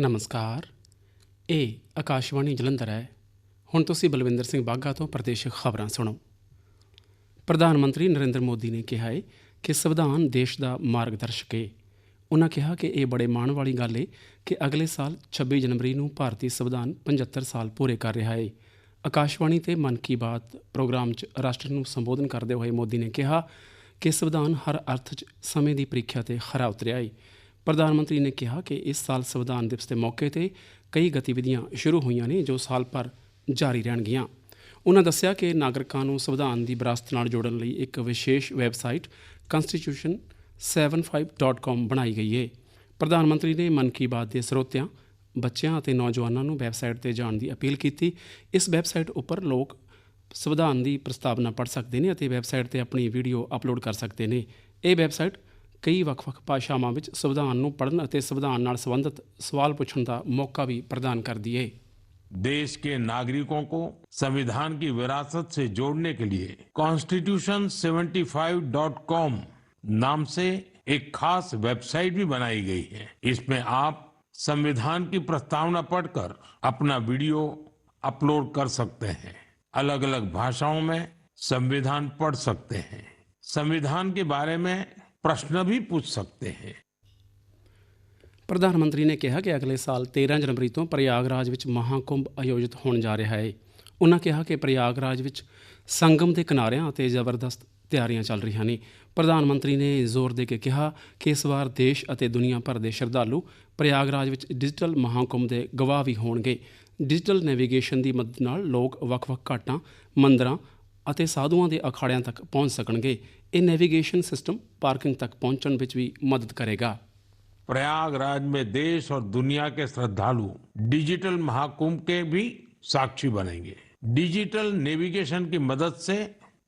ਨਮਸਕਾਰ। ਇਹ ਆਕਾਸ਼ਵਾਣੀ ਜਲੰਧਰ ਹੈ। ਹੁਣ ਤੁਸੀਂ ਬਲਵਿੰਦਰ ਸਿੰਘ ਬਾਗਾ ਤੋਂ ਪ੍ਰਦੇਸ਼ ਖਬਰਾਂ ਸੁਣੋ। ਪ੍ਰਧਾਨ ਮੰਤਰੀ ਨਰਿੰਦਰ ਮੋਦੀ ਨੇ ਕਿਹਾ ਹੈ ਕਿ ਸੰਵਿਧਾਨ ਦੇਸ਼ ਦਾ ਮਾਰਗਦਰਸ਼ਕ ਹੈ ਉਹਨਾਂ ਕਿਹਾ ਕਿ ਇਹ ਬੜੇ ਮਾਣ ਵਾਲੀ ਗੱਲ ਹੈ ਕਿ ਅਗਲੇ ਸਾਲ 26 ਜਨਵਰੀ ਨੂੰ ਭਾਰਤੀ ਸੰਵਿਧਾਨ 75 ਸਾਲ ਪੂਰੇ ਕਰ ਰਿਹਾ ਹੈ ਆਕਾਸ਼ਵਾਣੀ ਤੇ ਮਨ ਕੀ ਬਾਤ ਪ੍ਰੋਗਰਾਮ 'ਚ ਰਾਸ਼ਟਰ ਨੂੰ ਸੰਬੋਧਨ ਕਰਦੇ ਹੋਏ ਮੋਦੀ ਨੇ ਕਿਹਾ ਕਿ ਸੰਵਿਧਾਨ ਹਰ ਅਰਥ 'ਚ ਸਮੇਂ ਦੀ ਪ੍ਰੀਖਿਆ ਤੇ ਖਰਾ ਉਤਰਿਆ ਹੈ ਪ੍ਰਧਾਨ ਮੰਤਰੀ ਨੇ ਕਿਹਾ ਕਿ ਇਸ ਸਾਲ ਸੰਵਿਧਾਨ ਦਿਵਸ ਦੇ ਮੌਕੇ ਤੇ ਕਈ ਗਤੀਵਿਧੀਆਂ ਸ਼ੁਰੂ ਹੋਈਆਂ ਨੇ ਜੋ ਸਾਲ ਭਰ ਜਾਰੀ ਰਹਿਣਗੀਆਂ। ਉਨ੍ਹਾਂ ਦੱਸਿਆ ਕਿ ਨਾਗਰਿਕਾਂ ਨੂੰ ਸੰਵਿਧਾਨ ਦੀ ਵਿਰਾਸਤ ਨਾਲ ਜੋੜਨ ਲਈ ਇੱਕ ਵਿਸ਼ੇਸ਼ ਵੈਬਸਾਈਟ constitution75.com ਬਣਾਈ ਗਈ ਹੈ ਪ੍ਰਧਾਨ ਮੰਤਰੀ ਨੇ ਮਨ ਕੀ ਬਾਤ ਦੇ ਸਰੋਤਿਆਂ, ਬੱਚਿਆਂ ਅਤੇ ਨੌਜਵਾਨਾਂ ਨੂੰ ਵੈਬਸਾਈਟ ਤੇ ਜਾਣ ਦੀ ਅਪੀਲ ਕੀਤੀ। ਇਸ ਵੈਬਸਾਈਟ ਉੱਪਰ ਲੋਕ ਸੰਵਿਧਾਨ ਦੀ ਪ੍ਰਸਤਾਵਨਾ ਪੜ੍ਹ ਸਕਦੇ ਨੇ ਅਤੇ ਵੈਬਸਾਈਟ ਤੇ ਆਪਣੀ ਵੀਡੀਓ ਅਪਲੋਡ ਕਰ ਸਕਦੇ ਨੇ। ਇਹ ਵੈਬਸਾਈਟ ਕਈ ਵੱਖ-ਵੱਖ ਭਾਸ਼ਾਵਾਂ ਵਿੱਚ ਸੰਵਿਧਾਨ ਨੂੰ ਪੜ੍ਹਨ ਅਤੇ ਸੰਵਿਧਾਨ ਨਾਲ ਸੰਬੰਧਿਤ ਸਵਾਲ ਪੁੱਛਣ ਦਾ ਮੌਕਾ ਵੀ ਪ੍ਰਦਾਨ ਕਰਦੀ ਹੈ देश के नागरिकों को संविधान की विरासत से जोड़ने के लिए constitution75.com नाम से एक खास वेबसाइट भी बनाई गई है इसमें आप संविधान की प्रस्तावना पढ़कर अपना वीडियो अपलोड कर सकते हैं अलग अलग भाषाओं में संविधान पढ़ सकते हैं संविधान के बारे में प्रश्न भी पूछ सकते हैं ਪ੍ਰਧਾਨ ਮੰਤਰੀ ਨੇ ਕਿਹਾ ਕਿ ਅਗਲੇ ਸਾਲ 13 ਜਨਵਰੀ ਤੋਂ ਪ੍ਰਯਾਗਰਾਜ ਵਿੱਚ ਮਹਾਕੁੰਭ ਆਯੋਜਿਤ ਹੋਣ ਜਾ ਰਿਹਾ ਹੈ ਉਨ੍ਹਾਂ ਕਿਹਾ ਕਿ ਪ੍ਰਯਾਗਰਾਜ ਵਿੱਚ ਸੰਗਮ ਦੇ ਕਿਨਾਰਿਆਂ ਅਤੇ ਜ਼ਬਰਦਸਤ ਤਿਆਰੀਆਂ ਚੱਲ ਰਹੀਆਂ ਨੇ ਪ੍ਰਧਾਨ ਮੰਤਰੀ ਨੇ ਜ਼ੋਰ ਦੇ ਕੇ ਕਿਹਾ ਕਿ ਇਸ ਵਾਰ ਦੇਸ਼ ਅਤੇ ਦੁਨੀਆ ਭਰ ਦੇ ਸ਼ਰਧਾਲੂ ਪ੍ਰਯਾਗਰਾਜ ਵਿੱਚ ਡਿਜੀਟਲ ਮਹਾਕੁੰਭ ਦੇ ਗਵਾਹ ਵੀ ਹੋਣਗੇ ਡਿਜੀਟਲ ਨੈਵੀਗੇਸ਼ਨ ਦੀ ਮਦਦ ਨਾਲ ਲੋਕ ਵੱਖ-ਵੱਖ ਘਾਟਾਂ ਮੰਦਰਾਂ ਅਤੇ ਸਾਧੂਆਂ ਦੇ ਅਖਾੜਿਆਂ ਤੱਕ ਪਹੁੰਚ ਸਕਣਗੇ ਇਹ ਨੈਵੀਗੇਸ਼ਨ ਸਿਸਟਮ ਪਾਰਕਿੰਗ ਤੱਕ ਪਹੁੰਚਣ ਵਿੱਚ ਵੀ ਮਦਦ ਕਰੇਗਾ प्रयागराज में देश और दुनिया के श्रद्धालु डिजिटल महाकुंभ के भी साक्षी बनेंगे डिजिटल नेविगेशन की मदद से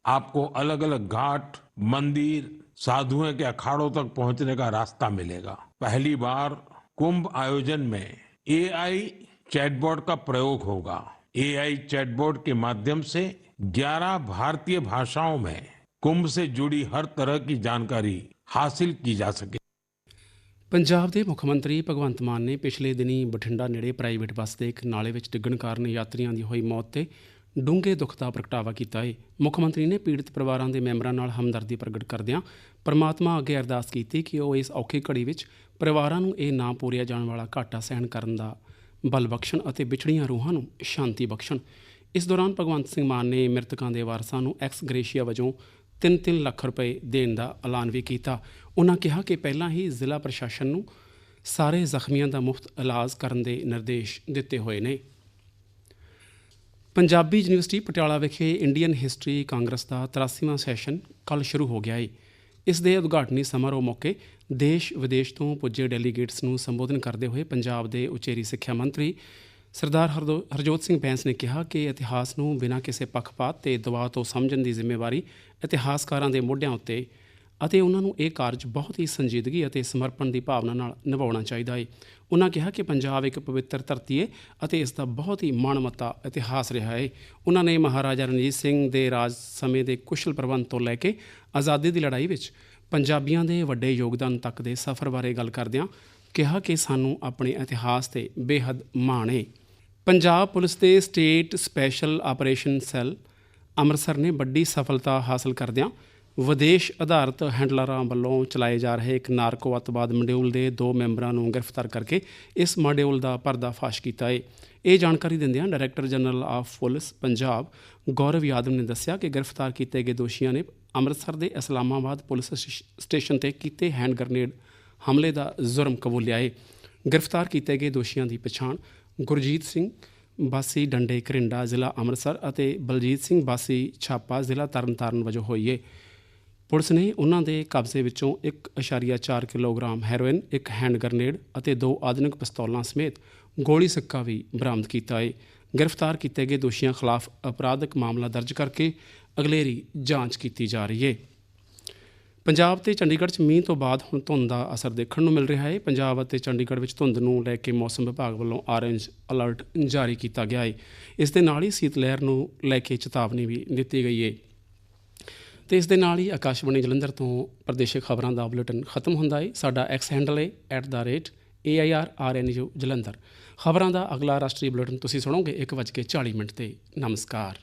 आपको अलग अलग घाट मंदिर साधुओं के अखाड़ों तक पहुंचने का रास्ता मिलेगा पहली बार कुंभ आयोजन में एआई चैटबॉट का प्रयोग होगा एआई चैटबॉट के माध्यम से 11 भारतीय भाषाओं में कुंभ से जुड़ी हर तरह की जानकारी हासिल की जा सके ਪੰਜਾਬ ਦੇ ਮੁੱਖ ਮੰਤਰੀ ਭਗਵੰਤ ਮਾਨ ਨੇ ਪਿਛਲੇ ਦਿਨੀ ਬਠਿੰਡਾ ਨੇੜੇ ਪ੍ਰਾਈਵੇਟ ਬੱਸ ਦੇ ਇੱਕ ਨਾਲੇ ਵਿੱਚ ਡਿੱਗਣ ਕਾਰਨ ਯਾਤਰੀਆਂ ਦੀ ਹੋਈ ਮੌਤ ਤੇ ਡੂੰਘੇ ਦੁੱਖ ਦਾ ਪ੍ਰਗਟਾਵਾ ਕੀਤਾ ਹੈ ਮੁੱਖ ਮੰਤਰੀ ਨੇ ਪੀੜਤ ਪਰਿਵਾਰਾਂ ਦੇ ਮੈਂਬਰਾਂ ਨਾਲ ਹਮਦਰਦੀ ਪ੍ਰਗਟ ਕਰਦਿਆਂ ਪਰਮਾਤਮਾ ਅੱਗੇ ਅਰਦਾਸ ਕੀਤੀ ਕਿ ਉਹ ਇਸ ਔਖੀ ਘੜੀ ਵਿੱਚ ਪਰਿਵਾਰਾਂ ਨੂੰ ਇਹ ਨਾ ਪੂਰਿਆ ਜਾਣ ਵਾਲਾ ਘਾਟਾ ਸਹਿਣ ਕਰਨ ਦਾ ਬਲ ਬਖਸ਼ਣ ਅਤੇ ਵਿਛੜੀਆਂ ਰੂਹਾਂ ਨੂੰ ਸ਼ਾਂਤੀ ਬਖਸ਼ਣ। ਇਸ ਦੌਰਾਨ ਭਗਵੰਤ ਸਿੰਘ ਮਾਨ ਨੇ ਮ੍ਰਿਤਕਾਂ ਦੇ ਵਾਰਸਾਂ ਨੂੰ ਐਕਸ ਗ੍ਰੇਸ਼ੀਆ ਵਜੋਂ 3-3 ਲੱਖ ਰੁਪਏ ਦੇਣ ਦਾ ਐਲਾਨ ਵੀ ਕੀਤਾ। ਉਹਨਾਂ ਕਿਹਾ ਕਿ ਪਹਿਲਾਂ ਹੀ ਜ਼ਿਲ੍ਹਾ ਪ੍ਰਸ਼ਾਸਨ ਨੂੰ ਸਾਰੇ ਜ਼ਖਮੀਆਂ ਦਾ ਮੁਫਤ ਇਲਾਜ ਕਰਨ ਦੇ ਨਿਰਦੇਸ਼ ਦਿੱਤੇ ਹੋਏ ਨੇ। ਪੰਜਾਬੀ ਯੂਨੀਵਰਸਿਟੀ ਪਟਿਆਲਾ ਵਿਖੇ ਇੰਡੀਅਨ ਹਿਸਟਰੀ ਕਾਂਗਰਸ ਦਾ 83ਵਾਂ ਸੈਸ਼ਨ ਕੱਲ ਸ਼ੁਰੂ ਹੋ ਗਿਆ ਹੈ ਇਸ ਦੇ ਉਦਘਾਟਨੀ ਸਮਾਰੋਹ ਮੌਕੇ ਦੇਸ਼ ਵਿਦੇਸ਼ ਤੋਂ ਪੁੱਜੇ ਡੈਲੀਗੇਟਸ ਨੂੰ ਸੰਬੋਧਨ ਕਰਦੇ ਹੋਏ ਪੰਜਾਬ ਦੇ ਉਚੇਰੀ ਸਿੱਖਿਆ ਮੰਤਰੀ ਸਰਦਾਰ ਹਰਦੋ- ਹਰਜੋਤ ਸਿੰਘ ਬੈਂਸ ਨੇ ਕਿਹਾ ਕਿ ਇਤਿਹਾਸ ਨੂੰ ਬਿਨਾਂ ਕਿਸੇ ਪੱਖਪਾਤ ਤੇ ਦਬਾਅ ਤੋਂ ਸਮਝਣ ਦੀ ਜ਼ਿੰਮੇਵਾਰੀ ਇਤਿਹਾਸਕਾਰਾਂ ਦੇ ਮੋਢਿਆਂ ਉੱਤੇ ਅਤੇ ਉਹਨਾਂ ਨੂੰ ਇਹ ਕਾਰਜ ਬਹੁਤ ਹੀ ਸੰਜੀਦਗੀ ਅਤੇ ਸਮਰਪਣ ਦੀ ਭਾਵਨਾ ਨਾਲ ਨਿਭਾਉਣਾ ਚਾਹੀਦਾ ਹੈ ਉਹਨਾਂ ਕਿਹਾ ਕਿ ਪੰਜਾਬ ਇੱਕ ਪਵਿੱਤਰ ਧਰਤੀ ਹੈ ਅਤੇ ਇਸ ਦਾ ਬਹੁਤ ਹੀ ਮਾਣਮੱਤਾ ਇਤਿਹਾਸ ਰਿਹਾ ਹੈ ਉਹਨਾਂ ਨੇ ਮਹਾਰਾਜਾ ਰਣਜੀਤ ਸਿੰਘ ਦੇ ਰਾਜ ਸਮੇਂ ਦੇ ਕੁਸ਼ਲ ਪ੍ਰਬੰਧ ਤੋਂ ਲੈ ਕੇ ਆਜ਼ਾਦੀ ਦੀ ਲੜਾਈ ਵਿੱਚ ਪੰਜਾਬੀਆਂ ਦੇ ਵੱਡੇ ਯੋਗਦਾਨ ਤੱਕ ਦੇ ਸਫ਼ਰ ਬਾਰੇ ਗੱਲ ਕਰਦਿਆਂ ਕਿਹਾ ਕਿ ਸਾਨੂੰ ਆਪਣੇ ਇਤਿਹਾਸ ਤੇ ਬੇਹੱਦ ਮਾਣ ਹੈ ਪੰਜਾਬ ਪੁਲਿਸ ਦੇ state special operation cell Amritsar ਨੇ ਵੱਡੀ ਸਫਲਤਾ ਹਾਸਲ ਕਰਦਿਆਂ ਵਿਦੇਸ਼ ਆਧਾਰਿਤ ਹੈਂਡਲਰਾਂ ਵੱਲੋਂ ਚਲਾਏ ਜਾ ਰਹੇ ਇੱਕ ਨਾਰਕੋ ਅੱਤਵਾਦ ਮੋਡਿਊਲ ਦੇ ਦੋ ਮੈਂਬਰਾਂ ਨੂੰ ਗ੍ਰਿਫਤਾਰ ਕਰਕੇ ਇਸ ਮੋਡਿਊਲ ਦਾ ਪਰਦਾਫਾਸ਼ ਕੀਤਾ ਹੈ ਇਹ ਜਾਣਕਾਰੀ ਦਿੰਦਿਆਂ director general of police Punjab Gaurav Yadav ਨੇ ਦੱਸਿਆ ਕਿ ਗ੍ਰਿਫਤਾਰ ਕੀਤੇ ਗਏ ਦੋਸ਼ੀਆਂ ਨੇ ਅੰਮ੍ਰਿਤਸਰ ਦੇ ਇਸਲਾਮਾਬਾਦ ਪੁਲਿਸ ਸਟੇਸ਼- ਸਟੇਸ਼ਨ ਤੇ ਕੀਤੇ ਹੈਂਡ ਗ੍ਰਨੇਡ ਹਮਲੇ ਦਾ ਜੁਰਮ ਕਬੂਲਿਆ ਹੈ ਗ੍ਰਿਫਤਾਰ ਕੀਤੇ ਗਏ ਦੋਸ਼ੀਆਂ ਦੀ ਪਛਾਣ ਗੁਰਜੀਤ ਸਿੰਘ ਬਾਸੀ ਡੰਡੇ ਕਰਿੰਡਾ ਜ਼ਿਲ੍ਹਾ ਅੰਮ੍ਰਿਤਸਰ ਅਤੇ ਬਲਜੀਤ ਸਿੰਘ ਬਾਸੀ ਛਾਪਾ ਜ਼ਿਲ੍ਹਾ ਤਰਨਤਾਰਨ ਵਜੋਂ ਹੋਈ ਹੈ ਪੁਲਿਸ ਨੇ ਉਹਨਾਂ ਦੇ ਕਬਜ਼ੇ ਵਿੱਚੋਂ 1.4 ਕਿਲੋਗ੍ਰਾਮ ਹੈਰੋਇਨ, ਇੱਕ ਹੈਂਡ ਗ੍ਰਨੇਡ ਅਤੇ ਦੋ ਆਧੁਨਿਕ ਪਿਸਤੌਲਾਂ ਸਮੇਤ ਗੋਲੀ ਸਿੱਕਾ ਵੀ ਬਰਾਮਦ ਕੀਤਾ ਹੈ ਗ੍ਰਿਫਤਾਰ ਕੀਤੇ ਗਏ ਦੋਸ਼ੀਆਂ ਖਿਲਾਫ ਅਪਰਾਧਿਕ ਮਾਮਲਾ ਦਰਜ ਕਰਕੇ ਅਗਲੇਰੀ ਜਾਂਚ ਕੀਤੀ ਜਾ ਰਹੀ ਹੈ ਪੰਜਾਬ ਤੇ ਚੰਡੀਗੜ੍ਹ 'ਚ ਮੀਂਹ ਤੋਂ ਬਾਅਦ ਹੁਣ ਧੁੰਦ ਦਾ ਅਸਰ ਦੇਖਣ ਨੂੰ ਮਿਲ ਰਿਹਾ ਹੈ ਪੰਜਾਬ ਅਤੇ ਚੰਡੀਗੜ੍ਹ ਵਿੱਚ ਧੁੰਦ ਨੂੰ ਲੈ ਕੇ ਮੌਸਮ ਵਿਭਾਗ ਵੱਲੋਂ ਆਰੇਂਜ ਅਲਰਟ ਜਾਰੀ ਕੀਤਾ ਗਿਆ ਹੈ ਇਸ ਦੇ ਨਾਲ ਹੀ ਸੀਤ ਲਹਿਰ ਨੂੰ ਲੈ ਕੇ ਚੇਤਾਵਨੀ ਵੀ ਦਿੱਤੀ ਗਈ ਹੈ ਤੇ ਇਸ ਦੇ ਨਾਲ ਹੀ ਆਕਾਸ਼ਵਾਣੀ ਜਲੰਧਰ ਤੋਂ ਪ੍ਰਦੇਸ਼ਿਕ ਖਬਰਾਂ ਦਾ ਬੁਲੇਟਿਨ ਖਤਮ ਹੁੰਦਾ ਹੈ ਸਾਡਾ ਐਕਸ ਹੈਂਡਲ ਹੈ @airrnju ਜਲੰਧਰ। ਖਬਰਾਂ ਦਾ ਅਗਲਾ ਰਾਸ਼ਟਰੀ ਬੁਲੇਟਿਨ ਤੁਸੀਂ ਸੁਣੋਗੇ 1:40 ਮਿੰਟ ਤੇ। ਨਮਸਕਾਰ।